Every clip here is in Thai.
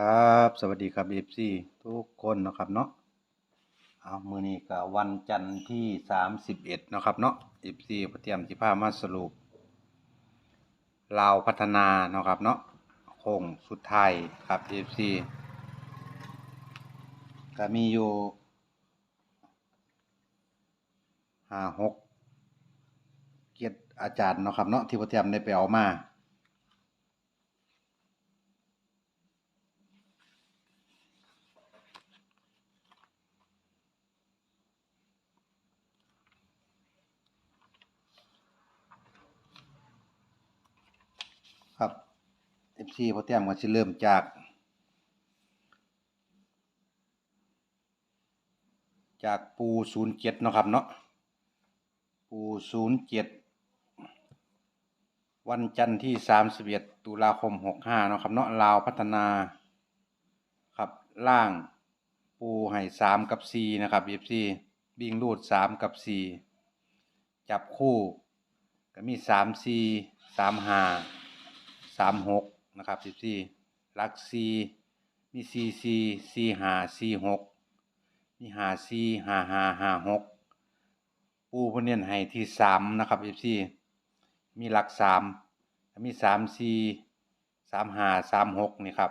ครับ สวัสดีครับเอฟซีทุกคนนะครับเนาะเอามือนี้ก็วันจันทร์ที่สามสิบเอ็ดนะครับเนาะเอฟซีเตรียมสิพามาสรุปลาวพัฒนานะครับเนาะโค้งสุดท้ายครับเอฟซีก็มีอยู่ห้าหกเกียรติอาจารย์นะครับเนาะที่พระเตรียมได้ไปเอามา ครับ FC พอเตรียมก็สิเริ่มจาก จากปู07เนาะครับเนาะปู07วันจันทร์ที่31ตุลาคม65เนาะครับเนาะลาวพัฒนาครับล่างปูให้3กับ4นะครับ FC วิ่งรูด3กับ4จับคู่ก็มี3 4 3 5สามห สามหกนะครับสิบสี่ลักซีมีซีซีซีหาซีหกมีหาซีหาหาหาหกปูพนเนียนให้ที่สามนะครับสิบสี่มีหลักสามมีสามซีสามหาสามหกนี่ครับ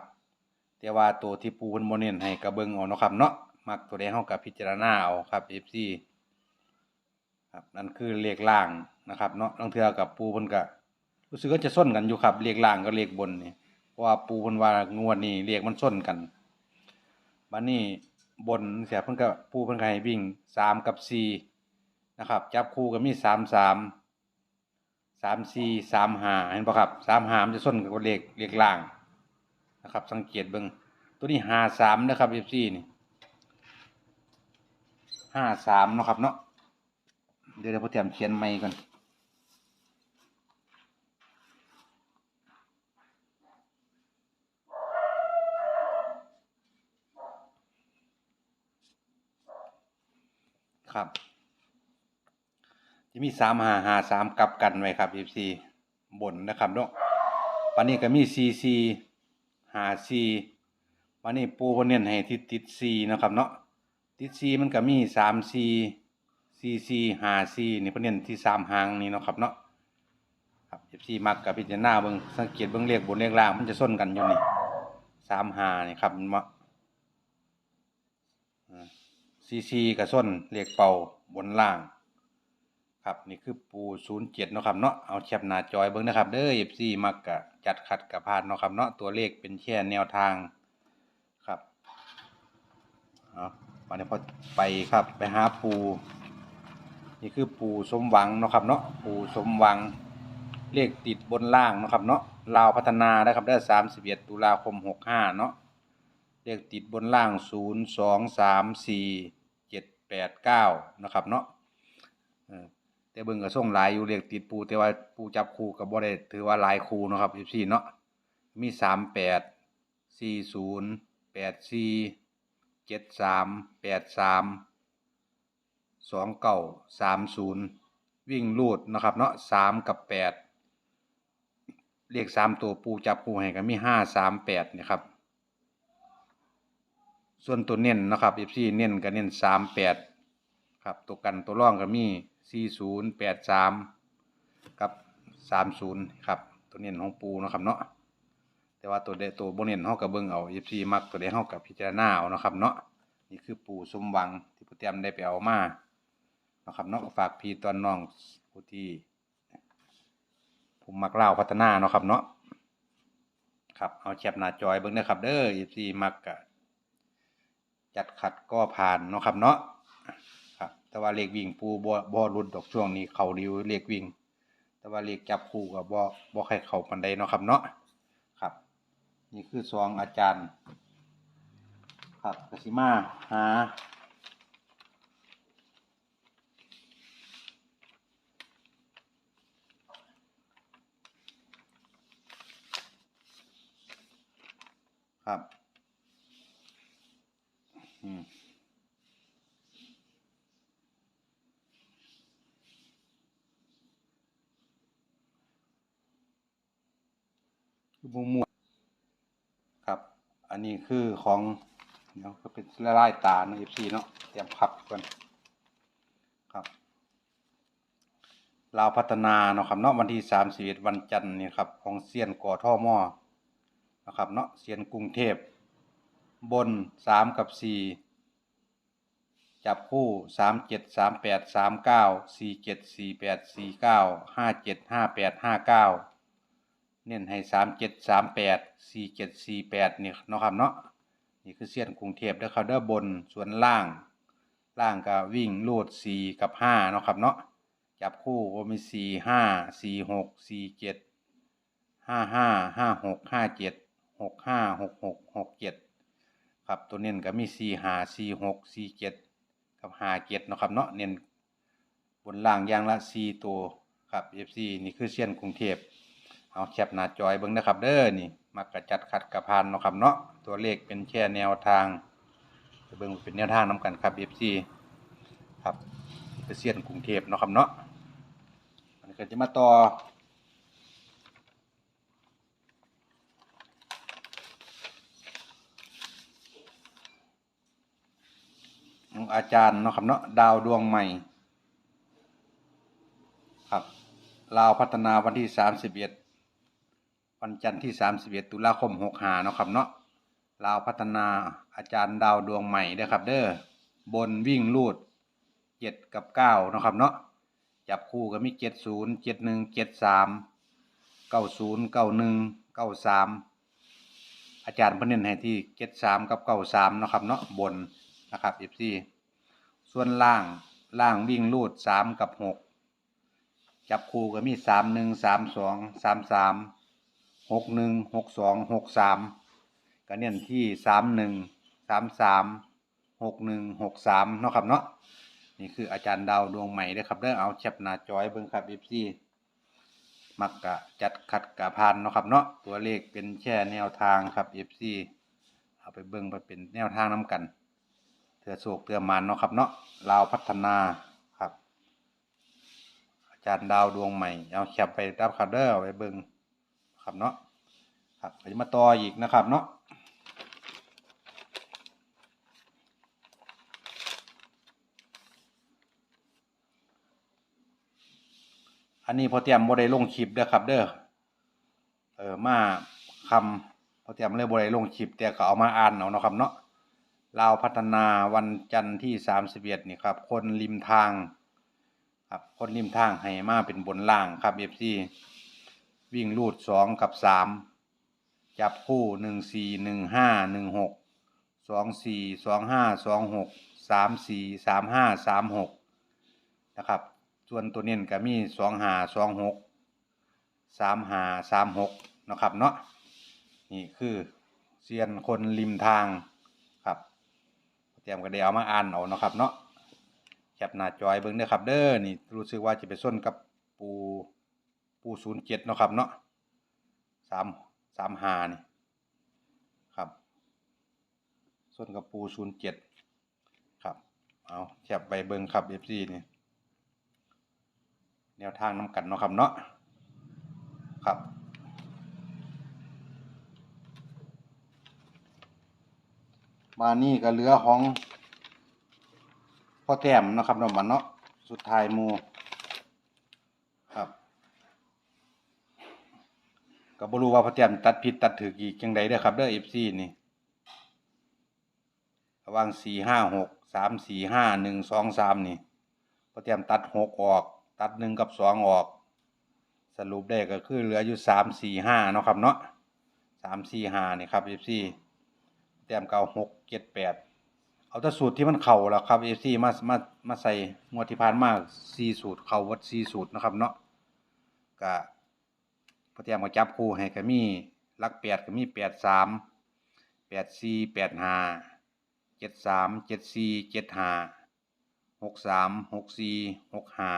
แต่ว่าตัวที่ปูเพนโมเนียนให้กระเบิงเอานะครับเนาะมักตัวใดงเฮากับพิจารณาเอาครับเอฟซีครับนั่นคือเลขล่างนะครับเนาะลางเทือกับปูพิ่นก็ รู้สึกว่าจะส้นกันอยู่ครับเลขล่างกับเลขบนนี่เพราะว่าปูเพิ่นว่างวดนี้เลขมันส้นกันบัดนี้บนเสียเพิ่นก็ปูเพิ่นก็ให้วิ่งสามกับสี่นะครับ จับคู่ก็มีสามสามสามสี่สามหาเห็นปะครับสามหามันจะส้นกับเลขเลขล่างนะครับ สังเกตเบิ่งตัวนี้หาสามนะครับเอฟซีนี่ห้าสามนะครับเนาะเดี๋ยวเดี๋ยวพ่อเตรียมเขียนใหม่ก่อน ครับ จะมีสามหาหาสามกลับกันไว้ครับ FC บนนะครับเนาะวันนี้ก็มีซีซีหาซีวันนี้ปูเพนเน้นให้ที่ติดซีนะครับเนาะติดซีมันก็มีสามซีซีซีหาซีนี่เพนเน้นที่สามหางนี่นะครับเนาะครับ FC มักกับพิจารณาเบิ่งสังเกตเบิ่งเลขบนเลขล่างมันจะส้นกันอยู่นี่สามหานี่ครับมันมา ซีซีกับส้นเรียกเป่าบนล่าง ครับนี่คือปูศูนย์เจ็ดเนาะครับเนาะเอาแคปหน้าจอยเบิ้งนะครับเด้อเอฟซีมักกะจัดขัดกับพานเนาะครับเนาะตัวเลขเป็นแค่แนวทางครับเอาวันนี้พอไปครับไปหาปูนี่คือปูสมหวังเนาะครับเนาะปูสมหวังเลขติดบนล่างเนาะครับเนาะลาวพัฒนานะครับได้สามสิบเอ็ดตุลาคมหกห้าเนาะเลขติดบนล่างศูนย์สองสามสี่ แปดเก้านะครับเนาะเออแต่เบิ่งก็ส่งลายอยู่เลขติดปูแต่ว่าปูจับคู่กับบ่ได้ถือว่าลายคู่นะครับสิบสี่เนาะมีสามแปดสี่ศูนย์แปดสี่เจ็ดสามแปดสามสองเก้าสามศูนย์วิ่งลูดนะครับเนาะสามกับแปดเลขสามตัวปูจับคู่ให้ก็มีห้าสามแปดนี่ยครับ ส่วนตัวเน้นนะครับ FC เน้นก็เน้นสามแปดครับตัวกันตัวร่องก็มีสี่ศูนย์แปดสามกับสามศูนย์ครับตัวเน้นของปูนะครับเนาะแต่ว่าตัวเดตัวโบเน้นเฮากับเบิ่งเอา FC มักตัวใดเฮากับพิจารณาเอานะครับเนาะนี่คือปูสมหวังที่ผู้เตรียมได้ไปเอามานะครับเนาะฝากพี่ตอนน้องผู้ที่ผมมักเล่าพัฒนาเนาะครับเนาะครับเอาแคปหน้าจอยเบิ่งนะครับเด้อ FC มักกะ จัดขัดก็ผ่านเนาะครับเนาะครับ แต่ว่าเลขวิ่งปูบ่บ่รุดดอกช่วงนี้เขาดิวเลขวิ่ง แต่ว่าเลขจับคู่ก็บ่บ่ใครเข้าปานใดเนาะครับเนาะครับ นี่คือซองอาจารย์ ครับกสิมาหาครับ อืมคือบ่มั่วครับ อันนี้คือของเดี๋ยวก็เป็นละลายตาใน FC เนาะเตรียมพับก่อนครับลาวพัฒนาเนาะครับเนาะวันที่31วันจันทร์นี่ครับของเซียนก่อท่อหม้อนะครับเนาะเซียนกรุงเทพ บน3กับ4จับคู่3 7 3 8 3 9 4 7 4 8 4 9 5 7 5 8 5 9เน้นให้3 7 3 8 4 7 4 8นี่เนาะครับเนาะนี่คือเส้นกรุงเทพเด้อครับเด้อบนส่วนล่าง ล่างก็วิ่งลูด4กับ5เนาะครับเนาะจับคู่ก็มี4 5 4 6 4 7 5 5 5 6 5 7 6 5 6 6 6 7 ครับตัวเน้นก็มี4 5 4 6 4 7กับ5 7เนาะครับเนาะเน้นบนล่างอย่างละ4ตัวครับ FC นี่คือเสี้ยนกรุงเทพเอาแคปหน้าจอยเบิ่งนะครับเด้อนี่มักกระจัดขัดกระพานเนาะครับเนาะตัวเลขเป็นแค่แนวทางเบิ่งเป็นแนวทางนํกันครับ FC ครับคือเสี้ยนกรุงเทพเนาะครับเนาะมันก็จะมาต่อ ของอาจารย์เนาะครับเนาะดาวดวงใหม่ ครับลาวพัฒนาวันที่31วันจันทร์ที่31ตุลาคม65เนาะครับเนาะลาวพัฒนาอาจารย์ดาวดวงใหม่เด้อครับ เด้อบนวิ่งลูด7กับ9เนาะครับเนาะจับคู่ก็มี70 71 73 90 91 93อาจารย์เพิ่นเน้นให้ที่73กับ93เนาะครับเนาะบนนะครับ FC ส่วนล่างล่างวิ่งลูด3กับ6จับคู่ก็มีสามหนึ่งสามสองสามสามหกหนึ่งหกสองหกสามก็เน้นที่สามหนึ่งสามสามหกหนึ่งหกสามเนาะครับเนาะนี่คืออาจารย์ดาวดวงใหม่เด้ครับเด้อเอาแคปหนาจอยเบิ่งครับ FC มักกะจัดขัดกะพานเนาะครับเนาะตัวเลขเป็นแค่แนวทางครับ FC เอาไปเบิ่งไปเป็นแนวทางน้กัน เถื่อโศกเถื่อมันเนาะครับเนาะลาวพัฒนาครับ อาจารย์ดาวดวงใหม่ เอาแคปไปรับครับเดอเอาไปเบิ่งครับเนาะครับจะมาต่ออีกนะครับเนาะอันนี้พอเตรียมบ่ได้ลงคลิปเด้อครับ เด้อ เออมาคำพอเตรียมเลยบ่ได้ลงคลิปแต่ก็เอามาอ่านเอาเนาะครับเนาะ ลาวพัฒนาวันจันทร์ที่31นี่ครับ คนริมทางครับคนริมทางให้มาเป็นบนล่างครับ FC วิ่งลูดสองกับสามจับคู่หนึ่งสี่หนึ่งห้าหนึ่งหกสองสี่สองห้าสองหกสามสี่สามห้าสามหกนะครับ ส่วนตัวเน้นก็มีสองหาสองหกสามหาสามหกนะครับเนาะนี่คือเซียนคนริมทาง เตรียมก็ได้เอามาอ่านเอาเนาะครับเนาะแคปหน้าจอยเบิ่งเด้อครับ เด้อนี่รู้สึกว่าจะไปส้นกับปูปูศูนย์เจ็ดเนาะครับเนาะสามสามหานี่ครับส้นกับปูศูนย์เจ็ดครับเอาแคปไปเบิ่งครับเอฟซีนี่แนวทางน้ำกันเนาะครับเนาะครับ มานี่ก็เหลือของพ่อแต้มนะครับเนาะมันเนาะสุดท้ายมูครับก็บ่รู้ว่าพ่อแต้มตัดผิดตัดถูกอีกจังใดเด้อครับเด้อ FC นี่ระหว่ห้าง4 5 6 3 4 5 1 2 3นี่พ่อแต้มตัด6ออก ตัด1กับ2องออก สรุปได้ก็คือเหลืออยู่3 4 5เนาะครับเนาะ3 4 5นี่ครับ FC ต้มเก่า6 7 8เอาแต่สูตรที่มันเข่าแล้วครับ FC มามามาใส่งวดที่ผ่านมาสี่สูตรเข่าวัดสี่สูตรนะครับเนาะก็พอเตรียมมาจับคู่ให้ก็มีลักแปดก็มีแปดสามแปดสี่แปดห้าเจ็ดสามเจ็ดสี่เจ็ดห้าหกสามหกสี่หกห้า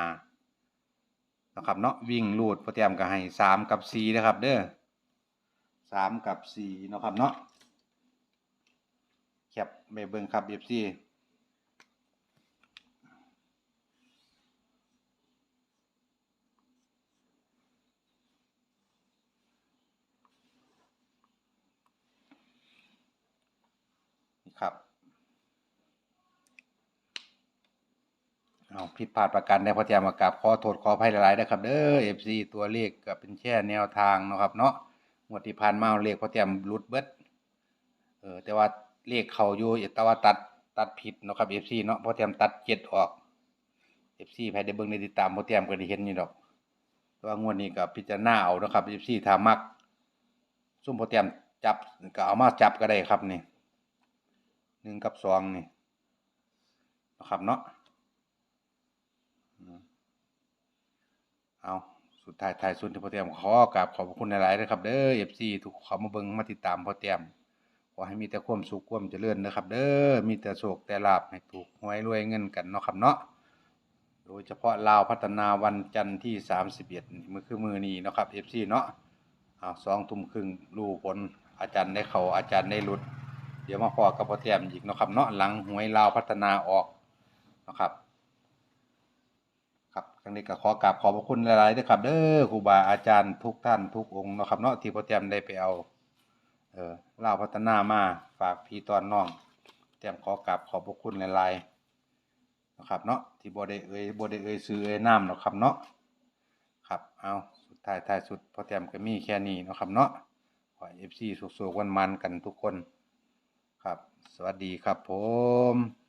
นะครับเนาะวิ่งลูดพอเตรียมก็ให้สามกับสี่นะครับเด้อสามกับสี่นะครับเนาะ แคปไปเบิ่งครับ FC ครับเอาผิดพลาดประการใดพอเตรียมมากราบขอโทษขออภัยหลายๆนะครับเด้อ FC ตัวเลขก็เป็นแค่แนวทางเนาะครับเนาะงวดที่ผ่านมาเลขพอเตรียมหลุดเบิดเออแต่ว่า เลขเขาอยู่แต่ว่าตัดตัดผิดเนาะครับ FC เนาะพอเตรียมตัดเจ็ดออก FC ใครได้เบิ่งได้ติดตามพอเตรียมก็ได้เห็นอยู่ดอกว่างวดนี้ก็พิจารณาเอาเนาะครับ FC ถ้ามักซุ่มพอเตรียมจับก็เอามาจับก็ได้ครับนี่หนึ่งกับสองนี่นะครับเนาะเอาสุดท้ายท้ายสุดที่พอเตรียมขอกราบขอบคุณหลายๆนะครับเด้อเอฟซีทุกขามาเบิ่งมาติดตามพอเตรียม ขอให้มีแต่ความสุขความเจริญนะครับ เด้อมีแต่โชคแต่ลาภให้ถูกหวยรวยเงินกันเนาะครับเนาะโดยเฉพาะลาวพัฒนาวันจันทร์ที่ 31นี่มือคือมือนี้เนาะครับ FC เนาะอ้าสองทุ่มครึ่งรูผลอาจารย์ได้เขาอาจารย์ได้หลุด เดี๋ยวมาพอกับพ่อแต้มอีกนะครับเนาะหลังหวยลาวพัฒนาออกนะครับครับครั้งนี้ก็ขอกราบขอบพระคุณหลายๆด้วยครับ เด้อครูบาอาจารย์ทุกท่านทุกองค์นะครับเนาะที่พ่อแต้มได้ไปเอา เออลาพัฒนามาฝากพี่ตอนน้องเตรียมขอกราบขอบพระคุณหลายๆนะครับเนาะที่บ่ได้เอ่ยบ่ได้เอ่ยซื้อเอ่ยน้ำเนาะครับเนาะครับเอาสุดท้ายท้ายสุดพอเตรียมก็มีแค่นี้เนาะครับเนาะขอเอฟซีสุกๆวันมันกันทุกคนครับ สวัสดีครับผม